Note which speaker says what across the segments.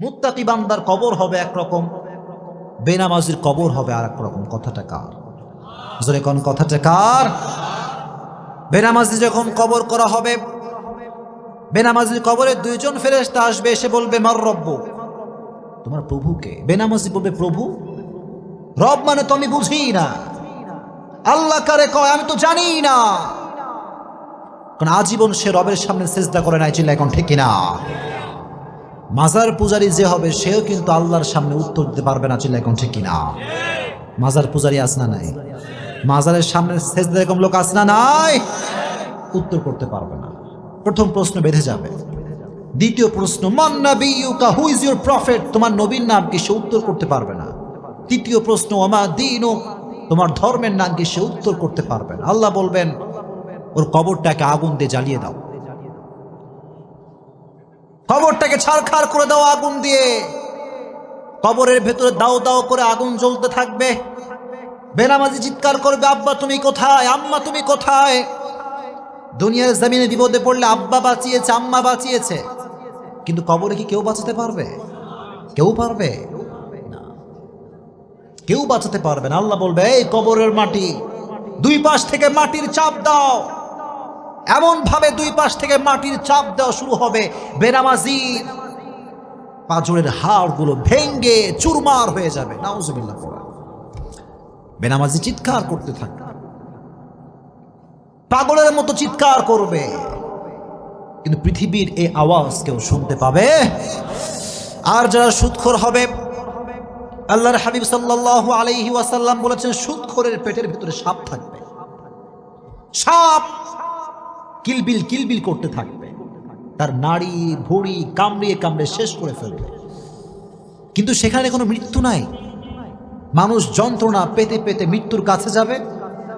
Speaker 1: মুত্তাকি বান্দার কবর হবে একরকম, বেনামাজির কবর হবে আর একরকম কথাটা কার? জোরে কোন কথাটা কার? বেনামাজি যখন কবর করা হবে, বেনামাজির কবরে দুইজন ফেরেশতা আসবে, এসে বলবে, মার রব্ব। তোমার প্রভুকে বেনামাজি বলবে, প্রভু? রব মানে তো আমি বুঝি না। আল্লাহ কারে কয়, আমি তো জানি না। কারণ আজীবন সে রবের সামনে চেষ্টা করে নাই চিল্লা এখন ঠিক না মাজার পূজারি যে হবে, সেও কিন্তু আল্লাহর সামনে উত্তর দিতে পারবে না চিল্লা এখন ঠিক না? মাজার পূজারি আসনা নাই? মাজারের সামনে সেজদা এরকম লোক আসনা নাই? উত্তর করতে পারবে না। প্রথম প্রশ্ন বেঁধে যাবে। দ্বিতীয় প্রশ্ন, মান নাবিয়ুকা হু ইজ ইউর প্রফেট তোমার নবীর নাম কি সে উত্তর করতে পারবে না। তৃতীয় প্রশ্ন আমা দিন? তোমার ধর্মের নাম কি সে উত্তর করতে পারবে না। আল্লাহ বলবেন, ওর কবরটাকে আগুন দিয়ে জ্বালিয়ে দাও। কবরটাকে ছাড়খাড় করে দাও আগুন দিয়ে। কবরের ভেতরে দাও দাও করে আগুন জ্বলতে থাকবে। বেনামাজি চিৎকার করবে, আব্বা, তুমি কোথায়? আম্মা, তুমি কোথায়? দুনিয়ার জমিনে বিপদে পড়লে আব্বা বাঁচিয়েছে, আম্মা বাঁচিয়েছে। কিন্তু কবরে কি কেউ বাঁচাতে পারবে? কেউ পারবে। কেউ বাঁচাতে পারবে না। আল্লাহ বলবে, এই কবরের মাটি, দুই পাশ থেকে মাটির চাপ দাও। এমন ভাবে দুই পাশ থেকে মাটির চাপ দেওয়া শুরু হবে। বেনামাজির পাজরের হাড়গুলো ভেঙ্গে চুরমার হয়ে যাবে। বেনামাজি চিৎকার করতে থাকবে। পাগলের মতো চিৎকার করবে। কিন্তু পৃথিবীর এই আওয়াজ কেউ শুনতে পাবে? আর যারা সুৎখর হবে, আল্লাহর হাবিব সাল্লাল্লাহু আলাইহি ওয়াসাল্লাম বলেছেন, সুৎখরের পেটের ভিতরে সাপ থাকবে। সাপ কিলবিল কিলবিল করতে থাকবে। তার নাড়ি, ভুড়ি কামড়িয়ে কামড়ে শেষ করে ফেলবে। কিন্তু সেখানে কোনো মৃত্যু নাই। মানুষ যন্ত্রণা পেতে পেতে মৃত্যুর কাছে যাবে।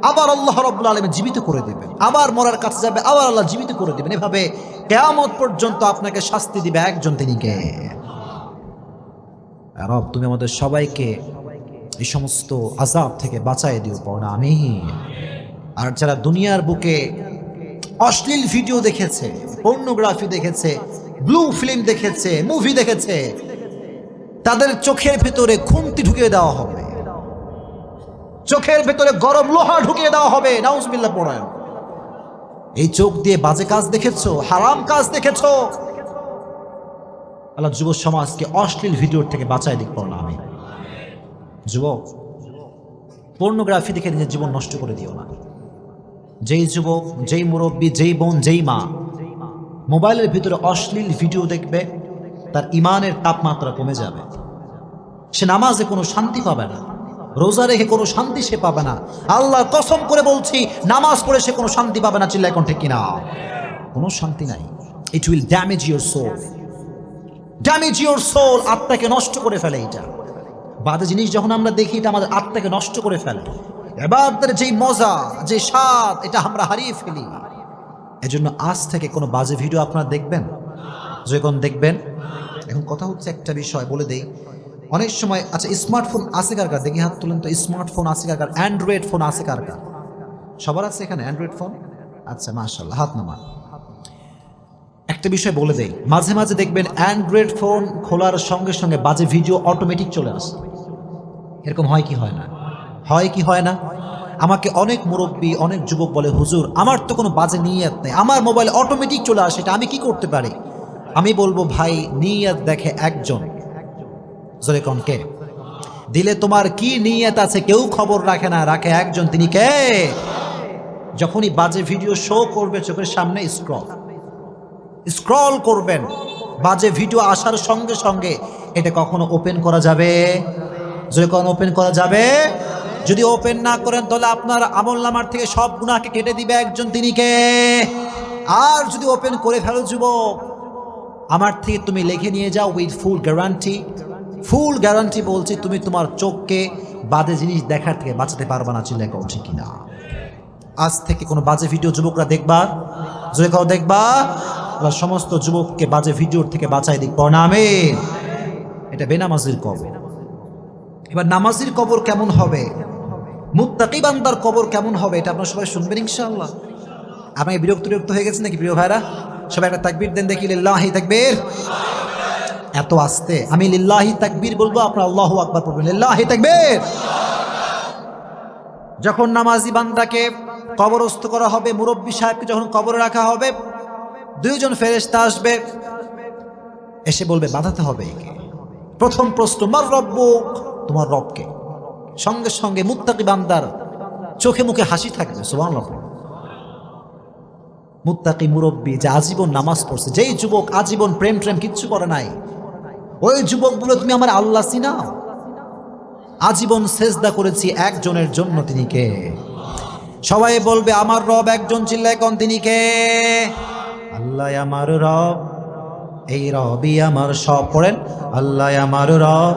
Speaker 1: আবার আল্লাহ রব্বুল আলমী জীবিত করে দেবেন। আবার মরার কাছে যাবে, আবার আল্লাহ জীবিত করে দেবেন। এভাবে কেয়ামত পর্যন্ত আপনাকে শাস্তি দিবে একজন তিনি কে? রব, তুমি আমাদের সবাইকে এই সমস্ত আজাব থেকে বাঁচাই দিও পড়া আমি আর যারা দুনিয়ার বুকে অশ্লীল ভিডিও দেখেছে পর্নোগ্রাফি দেখেছে ব্লু ফিল্ম দেখেছে মুভি দেখেছে। তাদের চোখের ভেতরে খুন্তি ঢুকিয়ে দেওয়া হবে। চোখের ভেতরে গরম লোহা ঢুকিয়ে দেওয়া হবে নাউজবিল্লা পড়ায়। এই চোখ দিয়ে বাজে কাজ দেখেছ, হারাম কাজ দেখেছ? আল্লাহ যুব সমাজকে অশ্লীল ভিডিওর থেকে বাঁচায় দিক পড়ো না আমি যুবক পর্নোগ্রাফি দেখে নিজের জীবন নষ্ট করে দিও না। যেই যুবক, যেই মুরব্বী, যেই বোন, যেই মা, মোবাইলের ভিতরে অশ্লীল ভিডিও দেখবে, তার ইমানের তাপমাত্রা কমে যাবে। সে নামাজে কোনো শান্তি পাবে না, রোজা রেখে কোনো শান্তি সে পাবে না। আল্লাহ কসম করে বলছি, নামাজ পড়ে সে কোনো শান্তি পাবে না চিল্লা এখন কিনা। কোনো শান্তি নাই। It will damage your soul damage your soul আত্মাকে নষ্ট করে ফেলে এটা। বাজে জিনিস যখন আমরা দেখি, এটা আমাদের আত্মাকে নষ্ট করে ফেলে। এবার যেই মজা, যে স্বাদ, এটা আমরা হারিয়ে ফেলি। এজন্য আজ থেকে কোনো বাজে ভিডিও আপনারা দেখবেন? যখন দেখবেন, এখন কথা হচ্ছে একটা বিষয়, বলে দেই। অনেক সময় আচ্ছা স্মার্টফোন আছে কার কার? দেখি হাত তুলেন তো, স্মার্টফোন আছে কার কার? অ্যান্ড্রয়েড ফোন আছে কার কার? সবার আছে এখানে অ্যান্ড্রয়েড ফোন আচ্ছা মাশাল্লাহ হাত নামান। একটা বিষয় বলে দেই, মাঝে মাঝে দেখবেন অ্যান্ড্রয়েড ফোন খোলার সঙ্গে সঙ্গে বাজে ভিডিও অটোমেটিক চলে আসে। এরকম হয় কি, হয় না? হয় কি হয় না? আমাকে অনেক মুরব্বী, অনেক যুবক বলে, হুজুর, আমার তো কোনো বাজে নিয়াত নেই। আমার মোবাইল অটোমেটিক চলে আসে, এটা আমি কি করতে পারি? আমি বলব, ভাই, নিয়াত দেখে একজন। জোরে কোন কে? দিলে তোমার কি নিয়ত আছে কেউ খবর রাখে না, রাখে একজন। তিনি কে? যখনই বাজে ভিডিও শো করবে, চোখের সামনে স্ক্রল স্ক্রল করবেন। বাজে ভিডিও আসার সঙ্গে সঙ্গে এটা কখনো ওপেন করা যাবে? যদি কখনো ওপেন করা যাবে? যদি ওপেন না করেন, তাহলে আপনার আমল নামার থেকে সব গুণাকে কেটে দিবে একজন তিনি কে আর যদি ওপেন করে ফেলো যুবক, আমার থেকে তুমি লিখে নিয়ে যাও with full guarantee full guarantee বলছি তুমি তোমার চোখকে বাজে জিনিস দেখার থেকে বাঁচাতে পারবা না চিল্লাই করছে কিনা। আজ থেকে কোনো বাজে ভিডিও যুবকরা দেখবা? জোরে কাউ দেখবা? সমস্ত যুবককে বাজে ভিডিওর থেকে বাঁচাই দিক নামে এটা বেনামাজির কবর। এবার নামাজির কবর কেমন হবে? মুত্তাকি বান্দার কবর কেমন হবে এটা আপনারা সবাই শুনবেন ইনশাআল্লাহ। আপনি বিরক্ত বিরক্ত হয়ে গেছেন নাকি প্রিয় ভাইরা? সবাই একটা তাকবীর দেন দেখি লাহি তাকবীর। এত আস্তে। আমি লিল্লাহি তাকবীর বলব, আপনার আল্লাহ আকবার পড়বেন। লিল্লাহি তাকবীর। যখন নামাজি বান্দাকে কবরস্থ করা হবে, মুরব্বী সাহেবকে যখন কবরে রাখা হবে, দুইজন ফেরেশতা আসবে, এসে বলবে, বাঁধাতে হবে একে। প্রথম প্রশ্ন, মার রব্বুক, তোমার রবকে। সঙ্গে সঙ্গে মুত্তাকি বান্দার চোখে মুখে হাসি থাকবে মুত্তাকি মুরব্বী যে আজীবন নামাজ পড়ছে, যেই যুবক আজীবন প্রেম প্রেম কিচ্ছু করে নাই, ওই যুবক বলে তুমি আমার আল্লাহ চিনাও। আজীবন সেজদা করেছি একজনের জন্য তিনি কে? সবাই বলবে, আমার রব একজন চিল্লায় কন তিনি কে? আল্লাহ আমার রব, এই রবি আমার সব, পড়েন, আল্লাহ আমার রব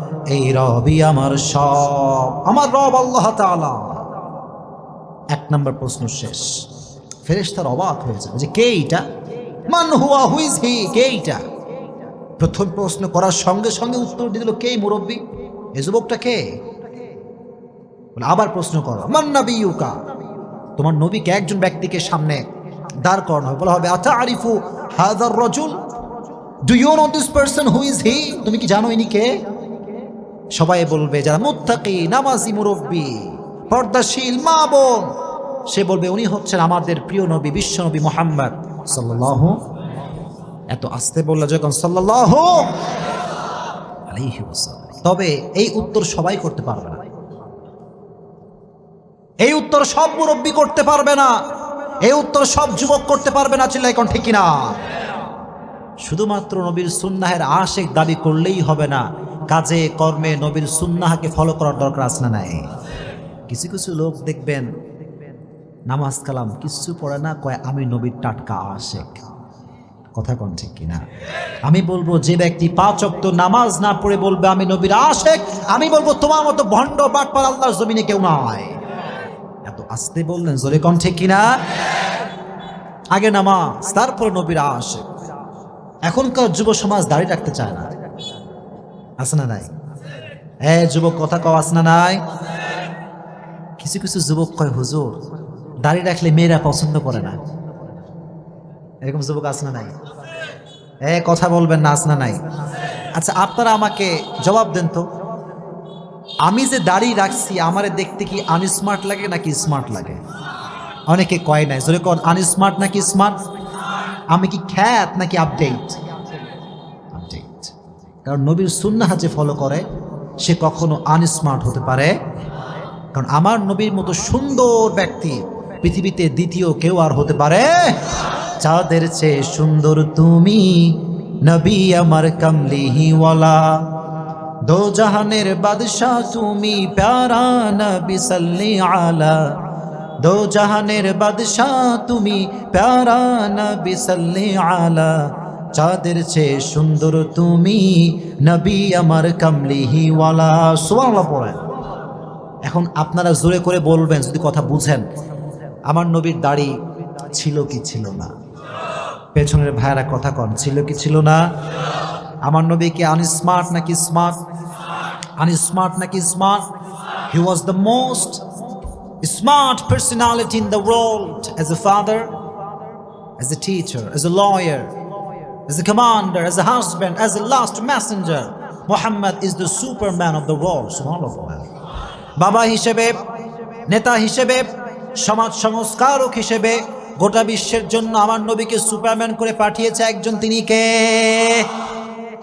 Speaker 1: এই রবি আমার সব। আমার রব আল্লাহ তাআলা। এক নম্বর প্রশ্ন শেষ। ফেরেশতার অবাক হয়ে যাবে যে কে এইটা? মান হুয়া হুইজ হি, কে এইটা? প্রথম প্রশ্ন করার সঙ্গে সঙ্গে উত্তর দিয়ে দিল, কে মুরব্বী? এ যুবকটা কে? আবার প্রশ্ন করো, মান নাবিয়ুকা? তোমার নবীকে একজন ব্যক্তিকে সামনে দাঁড় করানো হবে বলা হবে আতা আরিফু হাজার রজুল? Do you know this person who is he তুমি কি জানো ইনি কে? সবাই বলবে, যারা মুত্তাকি, নামাজি মুরব্বী, পর্দাশীল মা বোন, সে বলবে, উনি হচ্ছেন আমাদের প্রিয় নবী, বিশ্ব নবী মোহাম্মদ সাল্লাল্লাহু এত আস্তে বলল যখন ওয়াসাল্লাম। তবে এই উত্তর সবাই করতে পারবে না। এই উত্তর সব মুরব্বী করতে পারবে না। এই উত্তর সব যুবক করতে পারবে না চিল্লাই কোন ঠিক কিনা? শুধুমাত্র নবীর সুন্নাহের আশেক দাবি করলেই হবে না। কাজে, কর্মে, নবীর সুন্নাহকে ফলো করার দরকার আছে না নাই? কিছু কিছু লোক দেখবেন, নামাজ কালাম কিছু পড়ে না, কয়, আমি নবীর টাটকা আশেক। কথা কোন ঠিক কিনা? আমি বলব, যে ব্যক্তি পাঁচ অক্ত নামাজ না পড়ে বলবে, আমি নবীর আশেক, আমি বলব, তোমার মতো ভণ্ড বাটপার আল্লাহর জমিনে কেউ নয় এত আস্তে বললেন, জোরে কন ঠিক কিনা? আগে নামাজ, তারপরে নবীর আশেক। এখনকার যুব সমাজ দাঁড়িয়ে রাখতে চায় না। আছে না নাই? এ, যুবক, কথা কও, আছে না নাই? কিছু কিছু যুবক কয়, হুজুর, দাড়ি রাখলে মেয়েরা পছন্দ করে না। এরকম যুবক আছে না নাই? এ, কথা বলবেন না, আছে না নাই? আচ্ছা আপনারা আমাকে জবাব দেন তো। আমি যে দাড়ি রাখছি, আমারে দেখতে কি আনস্মার্ট লাগে নাকি স্মার্ট লাগে? অনেকে কয় নাই, জোরে কন, আনস্মার্ট নাকি স্মার্ট? আমি কি খ্যাত নাকি আপডেট? আপডেট কারণ নবীর সুন্নাহা যে ফলো করে, সে কখনো আনস্মার্ট হতে পারে। কারণ আমার নবীর মতো সুন্দর ব্যক্তি পৃথিবীতে দ্বিতীয় কেউ আর হতে পারে। চাঁদের চেয়ে সুন্দর তুমি নবী আমার কামলিহিওয়ালা দো জাহানের বাদশাহ তুমি প্যারা নবী সাল্লি আলা। দো জাহানের বাদশাহ তুমি প্যারা নবী সাল্লি আলা। চাঁদের চেয়ে সুন্দর তুমি, নবী আমার কামলিহিওয়ালা। সুবহানাল্লাহ পড়েন। এখন আপনারা জোরে করে বলবেন, যদি কথা বুঝেন, আমার নবীর দাড়ি ছিল কি ছিল না? পেছনের ভাইয়ারা কথা কন, ছিল কি ছিল না? আমার নবী কি আনস্মার্ট নাকি স্মার্ট আনস্মার্ট নাকি smart he was the most smart personality in the world as a father as a teacher as a lawyer as a commander, as a husband, as a last messenger. Muhammad is the superman of the world. Subhanallah. বাবা হিসেবে নেতা হিসেবে সমাজ সংস্কারক হিসেবে গোটা বিশ্বের জন্য আমার নবীকে সুপারম্যান করে পাঠিয়েছে একজন তিনি কে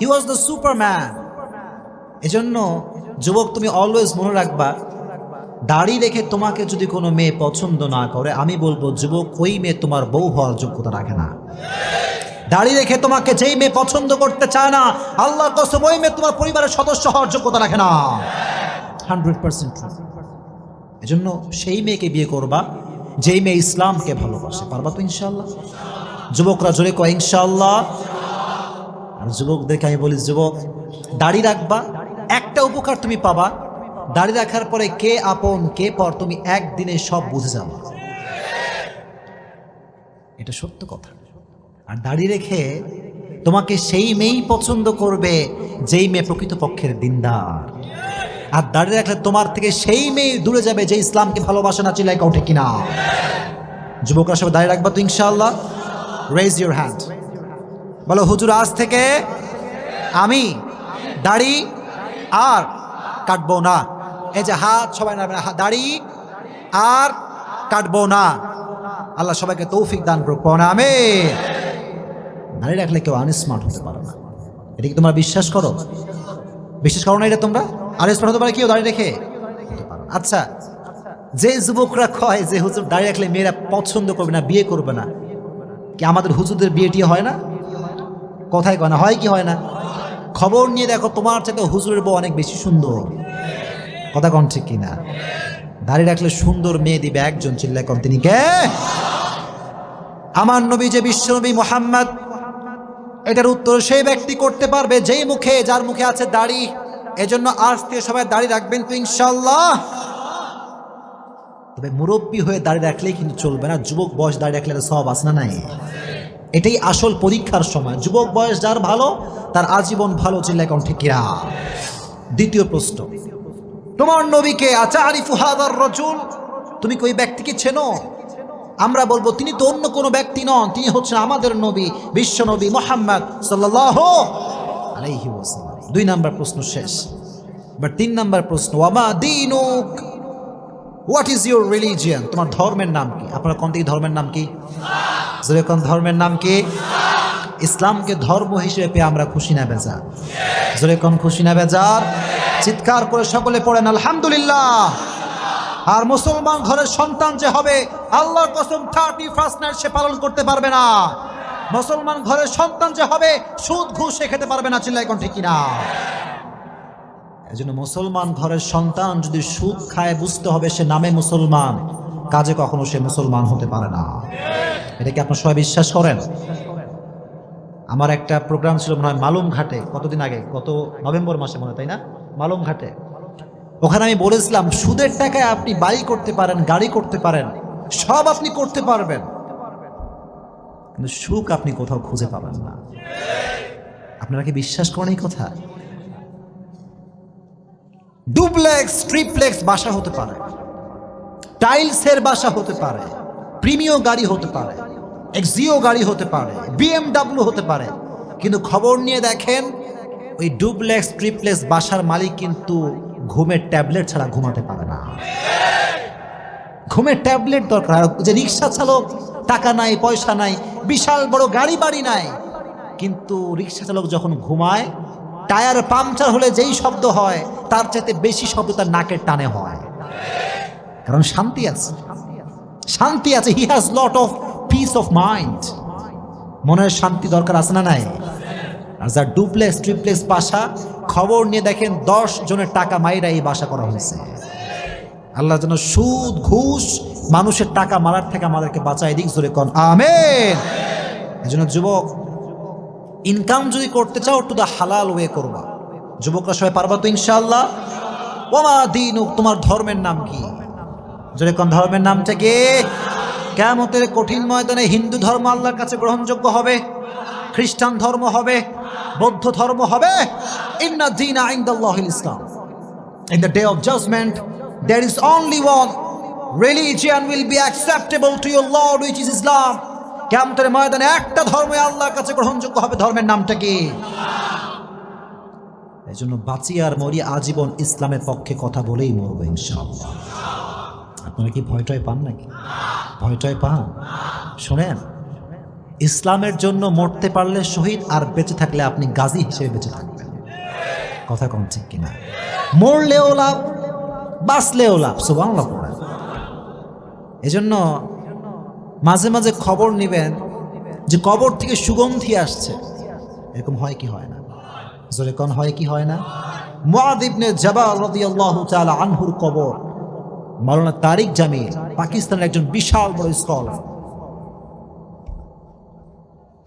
Speaker 1: হি ওয়াজ দ্য সুপারম্যান এজন্য যুবক তুমি অলওয়েজ মনে রাখবা দাড়ি রেখে তোমাকে যদি কোনো মেয়ে পছন্দ না করে আমি বলব যুবক ওই মেয়ে তোমার বউ হওয়ার যোগ্যতা রাখে না দাড়ি রেখে তোমাকে যেই মেয়ে পছন্দ করতে চায় না আল্লাহ কসম, ওই মেয়ে তোমার পরিবারের সদস্য হওয়ার যোগ্যতা রাখে না। হান্ড্রেড পার্সেন্ট এজন্য সেই মেয়েকে বিয়ে করবা, যেই মেয়ে ইসলামকে ভালোবাসে। পারবা তো ইনশাল্লাহ যুবকরা জোরে কয় ইনশাল্লাহ আর যুবকদেরকে আমি বলি, যুবক, দাড়ি রাখবা, একটা উপকার তুমি পাবা। দাড়ি রাখার পরে কে আপন, কে পর, তুমি একদিনে সব বুঝে যাবে। এটা সত্য কথা। আর দাড়ি রেখে তোমাকে সেই মেয়েই পছন্দ করবে যেই মেয়ে প্রকৃতপক্ষের দিনদার। আর দাড়ি রাখলে তোমার থেকে সেই মেয়ে দূরে যাবে যে ইসলামকে ভালোবাসে না চিল্লাই কাউঠে কিনা। যুবকরা সবাই দাঁড়িয়ে রাখবা তো ইনশাআল্লাহ। রেজ ইউর হ্যান্ড বলো হুজুর আজ থেকে আমি দাড়ি আর কাটবো না। এই যে হাত সবাই নাড়বে না, হা- দাড়ি আর কাটবো না। আল্লাহ সবাইকে তৌফিক দান করুক। না আমি দাড়ি রাখলে কেউ আনস্মার্ট হতে পারে না। এটা কি তোমরা বিশ্বাস করো? বিশ্বাস করো না এটা তোমরা? আনস্মার্ট হতে পারে কেউ দাঁড়িয়ে রেখে। আচ্ছা যে যুবকরা কয় যে হুজুর দাঁড়িয়ে রাখলে মেয়েরা পছন্দ করবে না, বিয়ে করবে না, কি আমাদের হুজুরদের বিয়ে টিয়ে হয় না? কথায় কয় না, হয় কি হয় না? খবর নিয়ে দেখো, তোমার চাইতে হুজুরের বউ অনেক বেশি সুন্দর। কথা কন ঠিক কিনা? দাঁড়িয়ে রাখলে সুন্দর মেয়ে দিবে একজন, চিল্লায় কন তিনি কে? আমার নবী যে বিশ্বনবী মোহাম্মদ এটার উত্তর সেই ব্যক্তি করতে পারবে, যেই মুখে, যার মুখে আছে দাড়ি। এজন্য আজ সবাই দাড়ি রাখবেন তো ইনশাল্লাহ তবে মুরব্বী হয়ে দাঁড়িয়ে রাখলেই কিন্তু চলবে না। যুবক বয়স দাঁড়িয়ে রাখলে সব আছে না নাই? এটাই আসল পরীক্ষার সময়। যুবক বয়স যার ভালো, তার আজীবন ভালো চিল্লায় কোন ঠিকিরা দ্বিতীয় প্রশ্ন। তোমার নবীকে আচারি ফুহাদার রজুল, তুমি কি ওই ব্যক্তিকে চেনো? আমরা বলব, তিনি তো অন্য কোনো ব্যক্তি নন, তিনি হচ্ছেন আমাদের নবী, বিশ্ব নবী মোহাম্মদ সাল্লাহ দুই নাম্বার প্রশ্ন শেষ। এবার তিন নাম্বার প্রশ্ন, ওয়ামা দিনুক? হোয়াট ইজ ইউর রিলিজিয়ান তোমার ধর্মের নাম কি? আপনার কোন দিকে ধর্মের নাম কি? যেরকম ধর্মের নাম কি? ইসলামকে ধর্ম হিসেবে পেয়ে আমরা খুশি না, বেজার। যেরকম খুশি না, বেজার? চিৎকার করে সকলে পড়েন, আলহামদুলিল্লাহ। আর মুসলমান ঘরের সন্তান যে হবে, আল্লাহর কসম থার্টি ফার্স্ট নাইট সে পালন করতে পারবে না। মুসলমান ঘরের সন্তান যে হবে, সুদ ঘুষ সে খেতে পারবে না চিল্লাই কোন ঠিক কিনা। এজন্য মুসলমান ঘরের সন্তান যদি সুদ খায়, বুঝতে হবে সে নামে মুসলমান, কাজে কখনো সে মুসলমান হতে পারে না। এটা কি আপনার সবাই বিশ্বাস করেন? আমার একটা প্রোগ্রাম ছিল মনে হয় মালুম ঘাটে, কতদিন আগে? গত নভেম্বর মাসে মনে তাই না? মালুম ঘাটে। ওখানে আমি বলেছিলাম, সুদের টাকায় আপনি বাড়ি করতে পারেন, গাড়ি করতে পারেন, সব আপনি করতে পারবেন। কিন্তু সুখ আপনি কোথাও খুঁজে পাবেন না। আপনারা কি বিশ্বাস করেন এই কথা? ডুপ্লেক্স, ট্রিপ্লেক্স বাসা হতে পারে। টাইলসের বাসা হতে পারে। প্রিমিয় গাড়ি হতে পারে। এক্সিও গাড়ি হতে পারে। বিএমডাব্লিউ হতে পারে। কিন্তু খবর নিয়ে দেখেন, ওই ডুপ্লেক্স, ট্রিপ্লেক্স বাসার মালিক কিন্তু ঘুমের ট্যাবলেট ছাড়া ঘুমাতে পারে না। ঘুমের ট্যাবলেট দরকার। যে রিক্সা চালক, টাকা নাই, পয়সা নাই, বিশাল বড় গাড়ি বাড়ি নাই। কিন্তু রিক্সা চালক যখন ঘুমায়, টায়ার পাংচার হলে যেই শব্দ হয়, তার চাইতে বেশি শব্দ তার নাকের টানে হয়। কারণ শান্তি আছে। শান্তি আছে। He has lot of peace of mind মনের শান্তি দরকার আছে না নাই? আর যার ডুপ্লেক্স, ট্রিপ্লেক্স বাসা, খবর নিয়ে দেখেন দশ জনের টাকা মাইরা এই বাসা করা হয়েছে। আল্লাহ যেন সুদ, ঘুষ, মানুষের টাকা মারার থেকে আমাদেরকে বাঁচাই দিক, জোরে কন, আমেন। এই জন্য যুবক ইনকাম যদি করতে চাও, একটু দা হালাল ওয়ে করবা। যুবকরা সবাই পারবা তো ইনশাল্লাহ ওমা দিন তোমার ধর্মের নাম কি? জোরে কোন, ধর্মের নামটা কি? কেমতের কঠিন ময়দানে হিন্দু ধর্ম আল্লাহর কাছে গ্রহণযোগ্য হবে। খ্রিস্টান ধর্ম হবে বৌদ্ধ ধর্ম হবে ইন্না দিন আইন্দাল্লাহিল ইসলাম। In the day of judgment, there is only one religion will be acceptable to your Lord, which is Islam. কেমতের ময়দানে একটা ধর্ম আল্লাহর কাছে গ্রহণযোগ্য হবে ধর্মের নামটা কি? এই জন্য বাঁচি আর মরি আজীবন ইসলামের পক্ষে কথা বলেই মরবো ইনশাআল্লাহ। আপনারা কি ভয়টয় পান নাকি? ভয়টয় পান? শোনেন ইসলামের জন্য মরতে পারলে শহীদ আর বেঁচে থাকলে আপনি গাজী হিসেবে বেঁচে থাকবেন। কথা কম ঠিক কিনা? মরলেও লাভ, বাঁচলেও লাভ পড়েন। এজন্য মাঝে মাঝে খবর নেবেন যে কবর থেকে সুগন্ধি আসছে। এরকম হয় কি হয় না? জোরে কোন হয় কি হয় না? রাদিয়াল্লাহু তাআলা আনহুর কবর, মাওলানা তারিক জামিল, পাকিস্তানের একজন বিশাল বড় স্কলার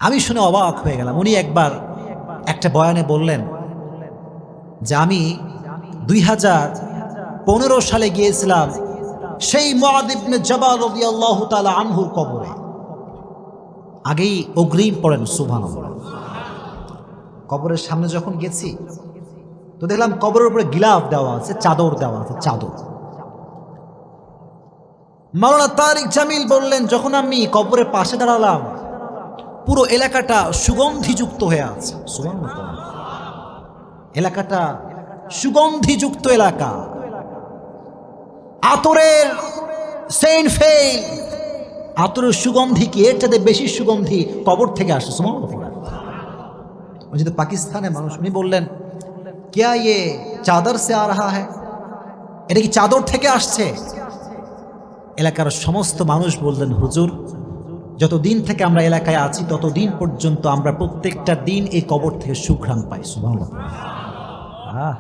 Speaker 1: আমি শুনে অবাক হয়ে গেলাম। উনি একবার একটা বয়ানে বললেন যে, আমি দুই হাজার পনেরো সালে গিয়েছিলাম সেই মহাদিবনে জবাল তালা আনহুর কবরে। আগেই অগ্রিম পড়েন সুভান কবরের সামনে যখন গেছি, তো দেখলাম কবরের উপরে গিলাফ দেওয়া আছে, চাদর দেওয়া আছে, চাদর। মাওলানা তারিক জামিল বললেন, যখন আমি কবরের পাশে দাঁড়ালাম পুরো এলাকাটা সুগন্ধিযুক্ত হয়ে আছে। এলাকাটা সুগন্ধিযুক্ত এলাকা। আতরের সেন্ট ফেল আতরের সুগন্ধি কি? এর চাতে বেশি সুগন্ধি কবর থেকে আসে সুমন যদি পাকিস্তানে মানুষ, উনি বললেন, কেয়া ইয়ে চাদর সে আ রাহা হ্যাঁ এটা কি চাদর থেকে আসছে? এলাকার সমস্ত মানুষ বললেন, হুজুর যত দিন থেকে আমরা এলাকায় আছি তত দিন পর্যন্ত আমরা প্রত্যেকটা দিন এই কবর থেকে সুঘ্রাণ পাই সুভান আহ।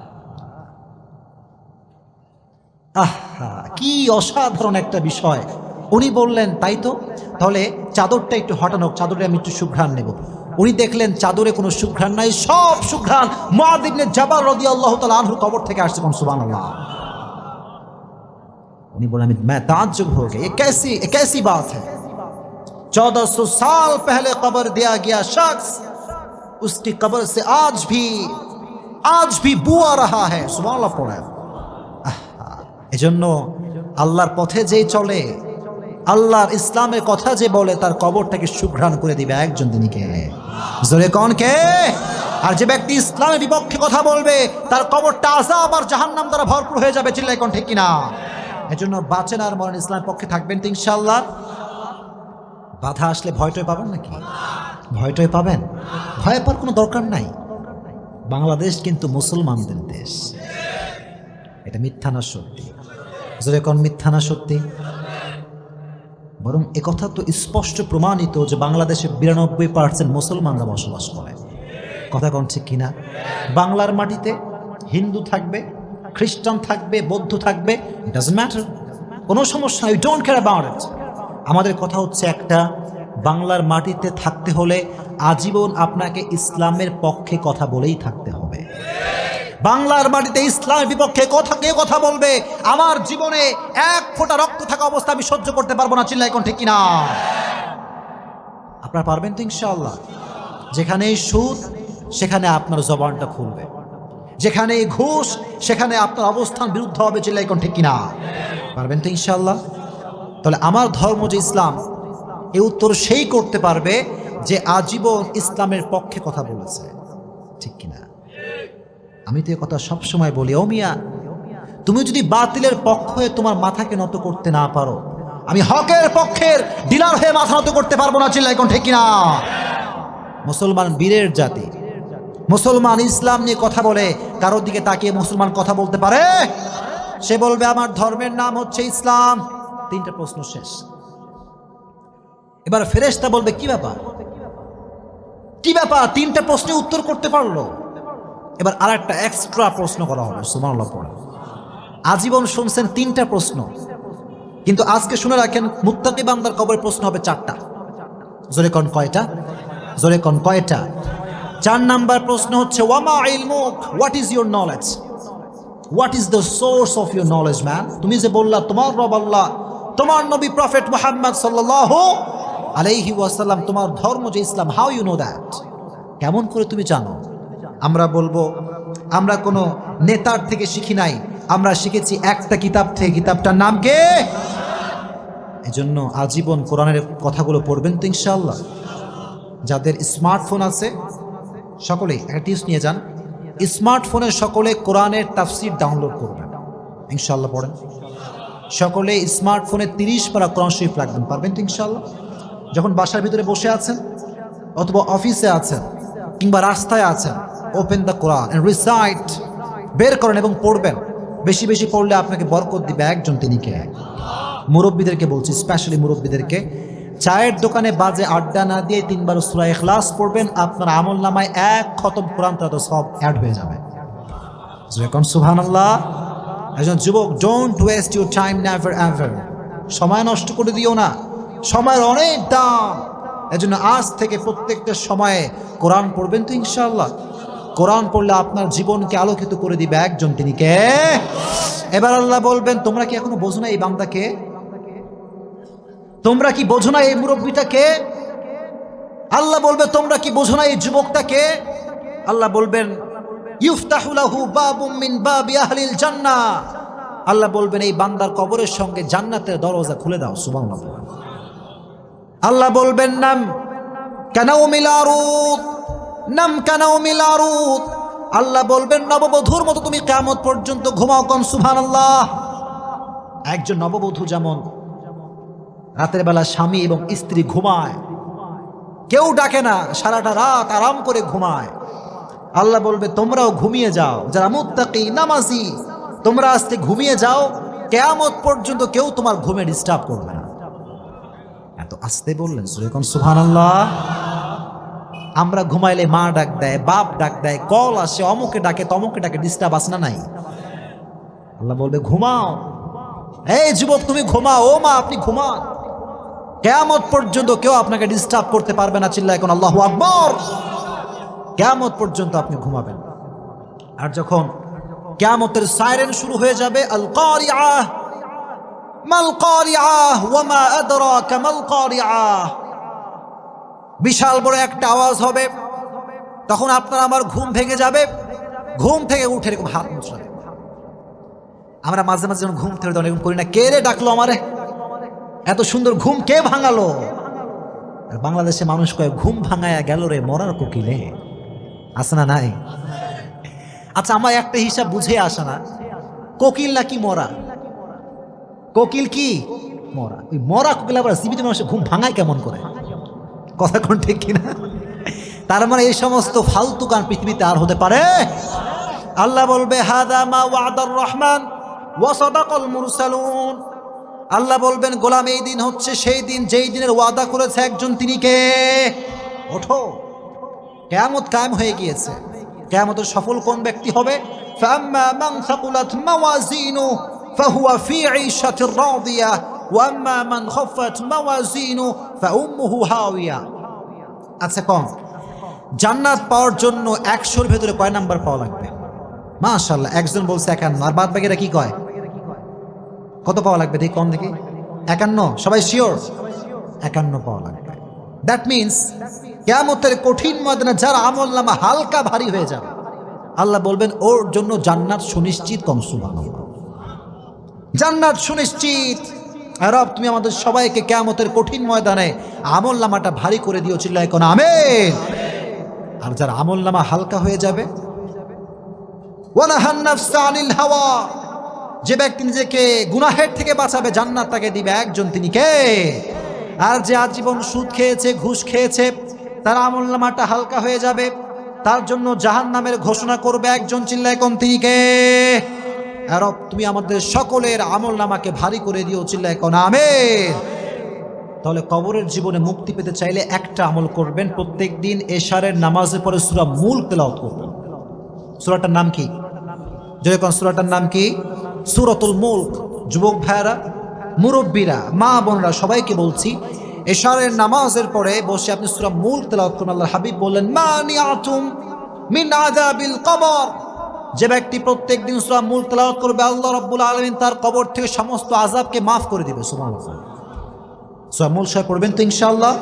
Speaker 1: আহা কি অসাধারণ একটা বিষয়। উনি বললেন, তাই তো? তাহলে চাদরটা একটু হটানো চাদরে আমি একটু সুঘ্রাণ নেব। উনি দেখলেন, চাদরে কোনো সুঘ্রাণ নাই, সব সুঘ্রাণ। মহাদিবনে জাবাল রদি আল্লাহ তাল আনহুর কবর থেকে আসছে কোন সুবান আল্লাহ উনি বললেন, আমি ম্যা তাজ্জুব হয়ে গেছি। এ বাত হ্যাঁ चौदह सौ साल पहले कब्र दिया गया शख्स उसकी कब्र से आज भी आज भी बुआ रहा है सुबह পড়ে এজন্য আল্লাহর পথে যেই চলে আল্লাহর ইসলামের কথা যে বলে তার কবরটাকে সুঘ্রাণ করে দিবে একজন তিনিকে জোরে কন কে আর যে ব্যক্তি ইসলামের বিপক্ষে কথা বলবে তার কবরটা আজাব আর জাহান্নাম দ্বারা ভরপুর হয়ে যাবে চিল্লাই কোন ঠিক কিনা এজন্য বাঁচেন আর মরেন ইসলামের পক্ষে থাকবেন তো ইনশাল্লাহ বাধা আসলে ভয়টয় পাবেন নাকি? ভয়টয় পাবেন? ভয় পাওয়ার কোনো দরকার নাই। বাংলাদেশ কিন্তু মুসলমানদের দেশ। এটা মিথ্যা না সত্যি। যদি মিথ্যা না সত্যি? বরং একথা তো স্পষ্ট প্রমাণিত যে বাংলাদেশে বিরানব্বই পার্সেন্ট মুসলমানরা বসবাস করে। কথা কোন ঠিক কিনা? বাংলার মাটিতে হিন্দু থাকবে, খ্রিস্টান থাকবে, বৌদ্ধ থাকবে ডাজন্ট ম্যাটার কোনো সমস্যা you don't care about it আমাদের কথা হচ্ছে একটা, বাংলার মাটিতে থাকতে হলে আজীবন আপনাকে ইসলামের পক্ষে কথা বলেই থাকতে হবে। বাংলার মাটিতে ইসলামের বিপক্ষে কথা, কে কথা বলবে? আমার জীবনে এক ফোঁটা রক্ত থাকা অবস্থা আমি সহ্য করতে পারব না চিল্লাই কোন ঠিক কিনা? আপনারা পারবেন তো ইনশাআল্লাহ? যেখানে সুদ, সেখানে আপনার জবানটা খুলবে। যেখানে ঘুষ, সেখানে আপনার অবস্থান বিরুদ্ধ হবে চিল্লাই কোন ঠিক কিনা? পারবেন তো ইনশাআল্লাহ? তাহলে আমার ধর্ম যে ইসলাম, এ উত্তর সেই করতে পারবে যে আজীবন ইসলামের পক্ষে কথা বলেছে। ঠিক কিনা? আমি তো এ কথা সবসময় বলি, ও মিয়া, তুমি যদি বাতিলের পক্ষ হয়ে তোমার মাথাকে নত করতে না পারো, আমি হকের পক্ষের ডিলার হয়ে মাথা নত করতে পারব না চিল্লাই কোন ঠিক কিনা? মুসলমান বীরের জাতি। মুসলমান ইসলাম নিয়ে কথা বলে, কারোর দিকে তাকিয়ে মুসলমান কথা বলতে পারে? সে বলবে, আমার ধর্মের নাম হচ্ছে ইসলাম। তিনটা প্রশ্ন শেষ। এবার ফেরেশতা বলবে, কি ব্যাপার? কি ব্যাপার? তিনটা প্রশ্নে উত্তর করতে পারল? এবার আর একটা এক্সট্রা প্রশ্ন করা হবে সুমানুল্লাহ পড়ে। আজীবন শুনছেন তিনটা প্রশ্ন, কিন্তু আজকে শুনে রাখেন, মুত্তাকি বান্দার কবরের প্রশ্ন হবে চারটা। জোরে কন কয়টা? জোরে কন কয়টা? চার নাম্বার প্রশ্ন হচ্ছে, ওয়ামা ইলমুক? What is your knowledge? What is the source of your knowledge, man? তুমি যে বললা, তোমার রব আল্লাহ তোমার নবী প্রফেট মোহাম্মদ সাল্লাহ আলাইহি ওয়াসাল্লাম, তোমার ধর্ম যে ইসলাম হাউ ইউ নো দ্যাট কেমন করে তুমি জানো? আমরা বলব, আমরা কোনো নেতার থেকে শিখি নাই, আমরা শিখেছি একটা কিতাব থেকে। কিতাবটার নাম কে? এজন্য আজীবন কোরআনের কথাগুলো পড়বেন তো ইনশাল্লাহ যাদের স্মার্টফোন আছে, সকলেই একটা টিপস নিয়ে যান। স্মার্টফোনে সকলে কোরআনের তাফসির ডাউনলোড করবেন। ইনশাল্লাহ পড়েন। সকলে স্মার্টফোনে তিরিশ পারা কোরআন শরীফ রাখবেন, পারবেন তো ইনশাল্লাহ যখন বাসার ভিতরে বসে আছেন, অথবা অফিসে আছেন, কিংবা রাস্তায় আছেন ওপেন দ্য কোরআন রিসাইট বের করেন এবং পড়বেন। বেশি বেশি পড়লে আপনাকে বরকত দিবে একজন তিনি কে? মুরব্বীদেরকে বলছি স্পেশালি মুরব্বীদেরকে, চায়ের দোকানে বাজে আড্ডা না দিয়ে তিনবার সুরা এখলাস পড়বেন, আপনার আমল নামায় এক খতম কোরআন সব অ্যাড হয়ে যাবে। সুহান আল্লাহ একজন যুবক don't waste your time never ever সময় নষ্ট করে দিও না। সময়ের অনেক দাম। এজন্য আজ থেকে প্রত্যেকটা সময়ে কোরআন পড়বেন তো ইনশাআল্লাহ। কোরআন পড়লে আপনার জীবনকে আলোকিত করে দিবে একজন তিনি কে? এবার আল্লাহ বলবেন, তোমরা কি এখনও বোঝো না এই বান্দাকে তোমরা কি বোঝো না এই মুরব্বীটাকে আল্লাহ বলবে, তোমরা কি বোঝো না এই যুবকটাকে আল্লাহ বলবেন ইউফতাহুলাহু আল্লাহ বলবেন, এই বান্দার কবরের সঙ্গে জান্নাতের দরজা খুলে দাও, সুবহানাল্লাহ। আল্লাহ বলবেন, নাম কেনাও মিলারুত নাম কেনাও মিলারুত আল্লাহ বলবেন, নববধূর মতো তুমি কেমত পর্যন্ত ঘুমাও কন সুবহানাল্লাহ। একজন নববধূ যেমন রাতের বেলা স্বামী এবং স্ত্রী ঘুমায়, কেউ ডাকে না, সারাটা রাত আরাম করে ঘুমায়। আল্লাহ বলবে, তোমরাও ঘুমিয়ে যাও। যারা মুত্তাকি, নামাজি, তোমরা আজকে ঘুমিয়ে যাও, কেয়ামত পর্যন্ত কেউ তোমার ঘুমে ডিস্টার্ব করবে না। এত আস্তে বললেন সুরেকন সুহান আল্লাহ আমরা ঘুমাইলে মা ডাক দেয়, বাপ ডাক দেয়, কল আসে, অমুকে ডাকে, তমুকে ডাকে ডিস্টার্ব আস না নাই? আল্লাহ বলবে, ঘুমাও। এই যুবক, তুমি ঘুমাও। ও মা, আপনি ঘুমান। কেয়ামত পর্যন্ত কেউ আপনাকে ডিস্টার্ব করতে পারবে না চিল্লা এখন আল্লাহ আকবর। কেয়ামত পর্যন্ত আপনি ঘুমাবেন। আর যখন কেয়ামতের সাইরেন শুরু হয়ে যাবে আল বিশাল বড় একটা আওয়াজ হবে। তখন আপনার আমার ঘুম ভেঙে যাবে। ঘুম থেকে উঠে এরকম হাত মুছড়াবে আমরা মাঝে মাঝে যখন ঘুম থেকে এরকম করি না, কে রে ডাকলো আমারে? এত সুন্দর ঘুম কে ভাঙালো? বাংলাদেশে মানুষ কয়, ঘুম ভাঙায়া গেল রে, মরার কোকিলে। আসে না নাই? আচ্ছা আমার একটা হিসাব বুঝে আসে না। কোকিল নাকি মরা? কোকিল কি? মরা। ওই মরা কোকিল আবার জীবিত মানুষের ঘুম ভাঙায় কেমন করে? কথা কোন ঠিক কিনা? তার মানে এই সমস্ত ফালতু গান পৃথিবীতে আর হতে পারে? আল্লাহ বলবে, হাদা মা ওয়াদার রহমান ওয়াসাদাকাল মুরসালুন। আল্লাহ বলবেন, গোলাম এই দিন হচ্ছে সেই দিন যেই দিনের ওয়াদা করেছে একজন তিনি কে? ওঠো। কেয়ামত কায়েম হয়ে গিয়েছে। কেয়ামতের সফল কোন ব্যক্তি হবে? আচ্ছা কম। জান্নাত পাওয়ার জন্য একশোর ভেতরে কয় নাম্বার পাওয়া লাগবে? মাশাল্লাহ একজন বলছে একান্ন। আর বাদ বাকিরা কি কয়? কত পাওয়া লাগবে দেখি কম দেখি? একান্ন? সবাই শিওর একান্ন পাওয়া লাগবে। দ্যাট মিনস কেয়ামতের কঠিন ময়দানে যার আমল নামা হালকা ভারী হয়ে যাবে। আল্লাহ বলবেন, ওর জন্য জান্নাত সুনিশ্চিত কম সুবাহ জান্নাত সুনিশ্চিত। রব, তুমি আমাদের সবাইকে কেয়ামতের কঠিন ময়দানে আমল নামাটা ভারী করে দিও, চিল্লায় কোন আমেন। আর যার আমল নামা হালকা হয়ে যাবে হাওয়া। যে ব্যক্তি নিজেকে গুনাহের থেকে বাঁচাবে, জান্নাত তাকে দিবে। একজন তিনি কে? আর যে আজীবন সুদ খেয়েছে, ঘুষ খেয়েছে তার আমল নামাটা হালকা হয়ে যাবে। তার জন্য জাহান নামের ঘোষণা করবে একজন চিল্লায় কোন তিনি কে আর তুমি আমাদের সকলের আমল নামাকে ভারী করে দিও চিল্লায় কোন আমের তাহলে কবরের জীবনে মুক্তি পেতে চাইলে একটা আমল করবেন। প্রত্যেক দিন এশারের নামাজের পরে সুরা মূল তেলাওয়াত করবেন। সুরাটার নাম কি? যেরকম সুরাটার নাম কি? সুরতুল মুল্ক। যুবক ভাইয়ারা, মুরব্বীরা, মা বোনরা, সবাইকে বলছি এশারের নামাজের পরে বসে আপনি সুরা মূল তেলাওয়াত করুন আল্লাহ হাবিব বললেন মানি আতুম মিন আযাবিল কবর। যে ব্যক্তি প্রত্যেক দিন সুরা মূল তেলাওয়াত করবে, আল্লাহ রাব্বুল আলামিন তার কবর থেকে সমস্ত আযাবকে মাফ করে দিবে, সুবহানাল্লাহ। সুরা মূল সাহেব পড়বেন তো ইনশাআল্লাহ?